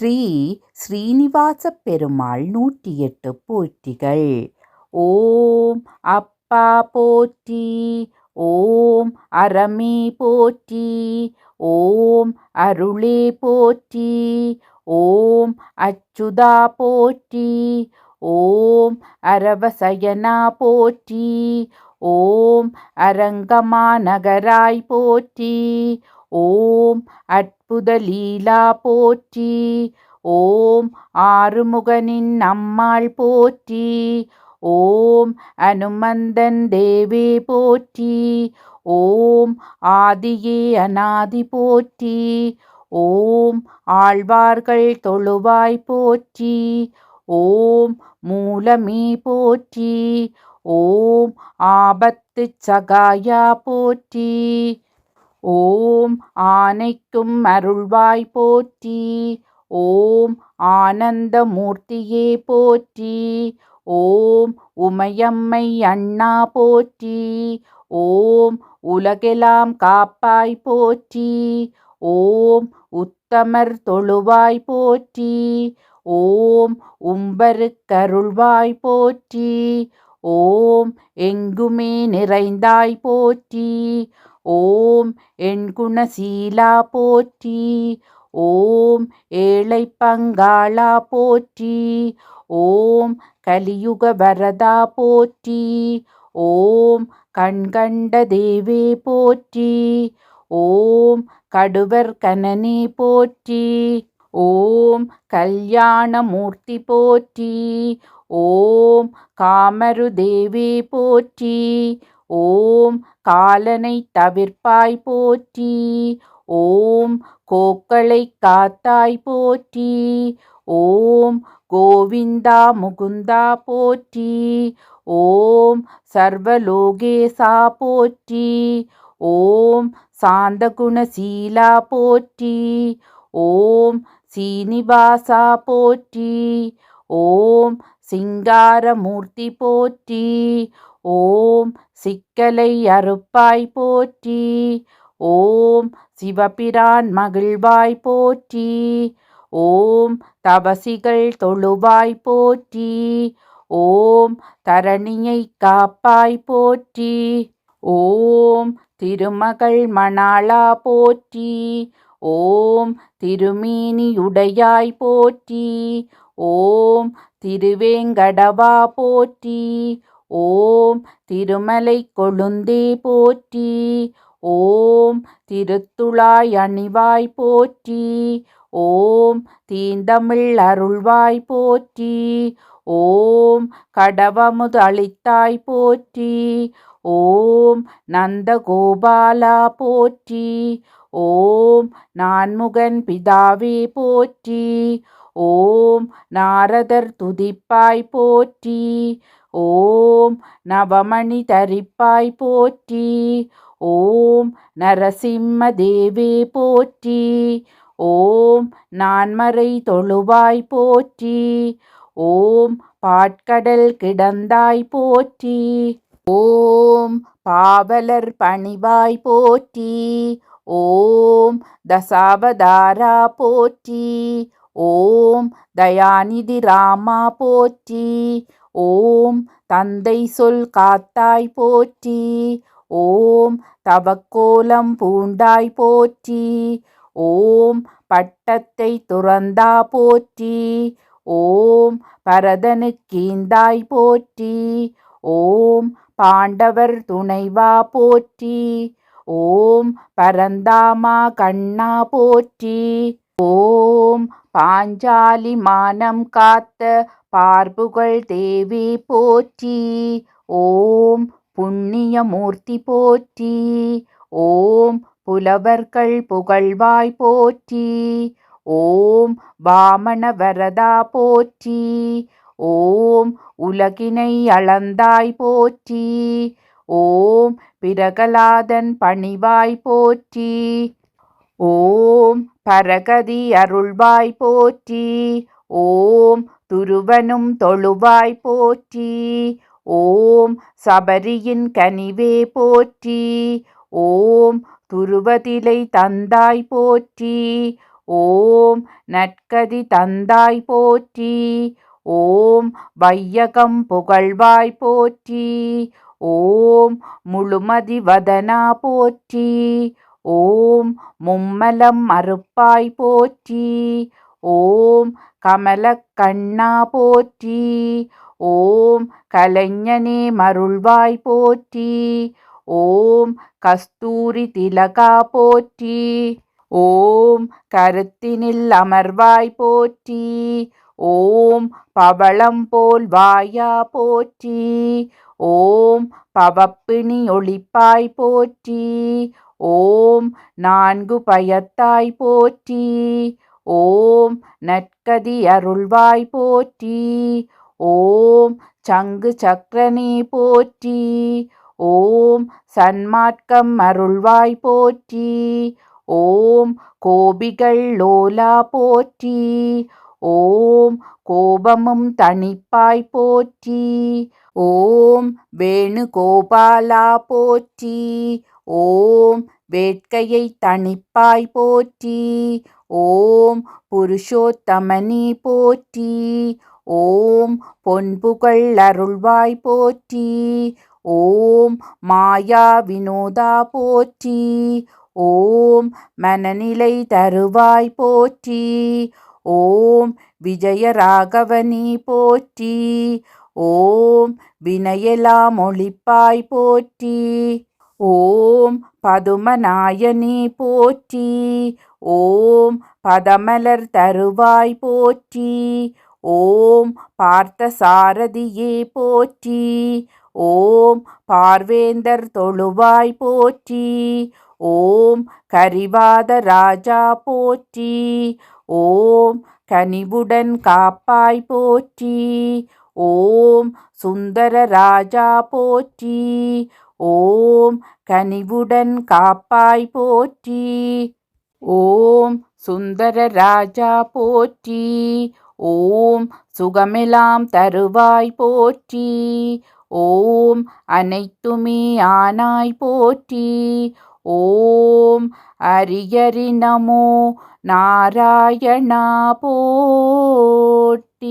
ஸ்ரீ ஸ்ரீனிவாச பெருமாள் நூற்றி எட்டு போற்றிகள். ஓம் அப்பா போற்றி ஓம் அறமே போற்றி ஓம் அருளே போற்றி ஓம் அச்சுதா போற்றி ஓம் அரவசயனா போற்றி ஓம் அரங்கமா நகராய் போற்றி ஓம் அற்புத லீலா போற்றி ஓம் ஆறுமுகனின் நம்மாள் போற்றி ஓம் அனுமந்தன் தேவே போற்றி ஓம் ஆதியே அநாதி போற்றி ஓம் ஆழ்வார்கள் தொழுவாய் போற்றி ஓம் மூலமே போற்றி ஓம் ஆபத்து சகாயா போற்றி ஓம் ஆனைக்கும் அருள்வாய் போற்றி ஓம் ஆனந்தமூர்த்தியே போற்றி ஓம் உமையம்மை அண்ணா போற்றி ஓம் உலகெலாம் காப்பாய் போற்றி ஓம் உத்தமர் தொழுவாய் போற்றி ஓம் உம்பருக்கருள்வாய் போற்றி ஓம் எங்குமே நிறைந்தாய் போற்றி ஓம் குணசீலா போற்றி ஓம் ஏழை பங்காளா போற்றி ஓம் கலியுக வரதா போற்றி ஓம் கண்கண்ட தேவே போற்றி ஓம் கடுவர் கனனே போற்றி ஓம் கல்யாணமூர்த்தி போற்றி ஓம் காமரு தேவே போற்றி ஓம் காலனை தவிர்ப்பாய் போற்றி. ஓம் கோக்களை காத்தாய் போற்றி. ஓம் கோவிந்தா முகுந்தா போற்றி. ஓம் சர்வலோகேசா போற்றி. ஓம் சாந்தகுணசீலா போற்றி. ஓம் சீனிவாசா போற்றி. ஓம் சிங்காரமூர்த்தி போற்றி. ஓம் சிக்கலை அறுப்பாய் போற்றி. ஓம் சிவபிரான் மகிழ்வாய் போற்றி. ஓம் தபசிகள் தொழுவாய் போற்றி. ஓம் தரணியை காப்பாய் போற்றி. ஓம் திருமகள் மணாளா போற்றி. ஓம் திருமேனியுடையாய் போற்றி. ஓம் திருவேங்கடவா போற்றி. ஓம் திருமலை கொழுந்தே போற்றி. ஓம் திருத்துழாய் அணிவாய் போற்றி. ஓம் தீந்தமிழ் அருள்வாய் போற்றி. ஓம் கடவமுது அளித்தாய் போற்றி. ஓம் நந்தகோபாலா போற்றி. ஓம் நான்முகன் பிதாவே போற்றி. ஓம் நாரதர் துதிப்பாய் போற்றி. ஓம் நவமணி தரிப்பாய் போற்றி. ஓம் நரசிம்ம தேவே போற்றி. ஓம் நான்மறை தொழுவாய் போற்றி. ஓம் பாட்கடல் கிடந்தாய் போற்றி. ஓம் பாவலர் பணிவாய் போற்றி. ஓம் தசாவதாரா போற்றி. ஓம் தயாநிதி ராமா போற்றி. ஓம் தந்தை சொல் காத்தாய் போற்றி. ஓம் தவக்கோலம் பூண்டாய் போற்றி. ஓம் பட்டத்தை துறந்தா போற்றி. ஓம் பரதனுக்கீந்தாய் போற்றி. ஓம் பாண்டவர் துணைவா போற்றி. ஓம் பரந்தாமா கண்ணா போற்றி. ஓம். பாஞ்சாலி மானம் காத்த பார்புகள் தேவி போற்றி. ஓம். புண்ணியமூர்த்தி போற்றி. ஓம். புலவர்கள் புகழ்வாய் போற்றி. ஓம். வாமன வரதா போற்றி. ஓம். உலகினை அளந்தாய் போற்றி. ஓம். பிரகலாதன் பணிவாய் போற்றி. ஓம் பரகதி அருள்வாய் போற்றி. ஓம் துருவனும் தொழுவாய் போற்றி. ஓம் சபரியின் கனிவே போற்றி. ஓம் துருவதிலை தந்தாய் போற்றி. ஓம் நற்கதி தந்தாய் போற்றி. ஓம் வையகம் புகழ்வாய் போற்றி. ஓம் முழுமதி வதனா போற்றி. ஓம் மும்மலம் அறுப்பாய் போற்றி ஓம் கமலக்கண்ணா போற்றி ஓம் கலைஞனே மருள்வாய் போற்றி ஓம் கஸ்தூரி திலகா போற்றி ஓம் கருத்தினில் அமர்வாய் போற்றி ஓம் பவளம் போல் வாயா போற்றி ஓம் பவப்பிணி ஒளிப்பாய் போற்றி ஓம் நான்கு பயத்தாய் போற்றி ஓம் நற்கதி அருள்வாய் போற்றி ஓம் சங்கு சக்கரனே போற்றி ஓம் சன்மார்க்கம் அருள்வாய் போற்றி ஓம் கோபிகள் லோலா போற்றி ஓம் கோபமும் தணிப்பாய் போற்றி ஓம் வேணுகோபாலா போற்றி ஓம் வேட்கையை தணிப்பாய் போற்றி ஓம் புருஷோத்தமனி போற்றி ஓம் பொன்புகள் அருள்வாய் போற்றி ஓம் மாயா வினோதா போற்றி ஓம் மனநிலை தருவாய் போற்றி ஓம் விஜயராகவனி போற்றி ஓம் வினையெல்லாம் ஒளிப்பாய் போற்றி ஓம் பதுமநாயனி போற்றி. ஓம் பதமலர் தருவாய் போற்றி. ஓம் பார்த்த சாரதியே போற்றி. ஓம் பார்வேந்தர் தொழுவாய் போற்றி. ஓம் கரிவாத ராஜா போற்றி. ஓம் கனிவுடன் காப்பாய் போற்றி. ஓம் சுந்தர ராஜா போற்றி. ஓம் கனிவுடன் காப்பாய் போற்றி. ஓம் சுந்தர ராஜா போற்றி. ஓம் சுகமெலாம் தருவாய் போற்றி. ஓம் அனைத்துமே ஆனாய் போற்றி. ஓம் அரியரி நமோ நாராயணா போட்டி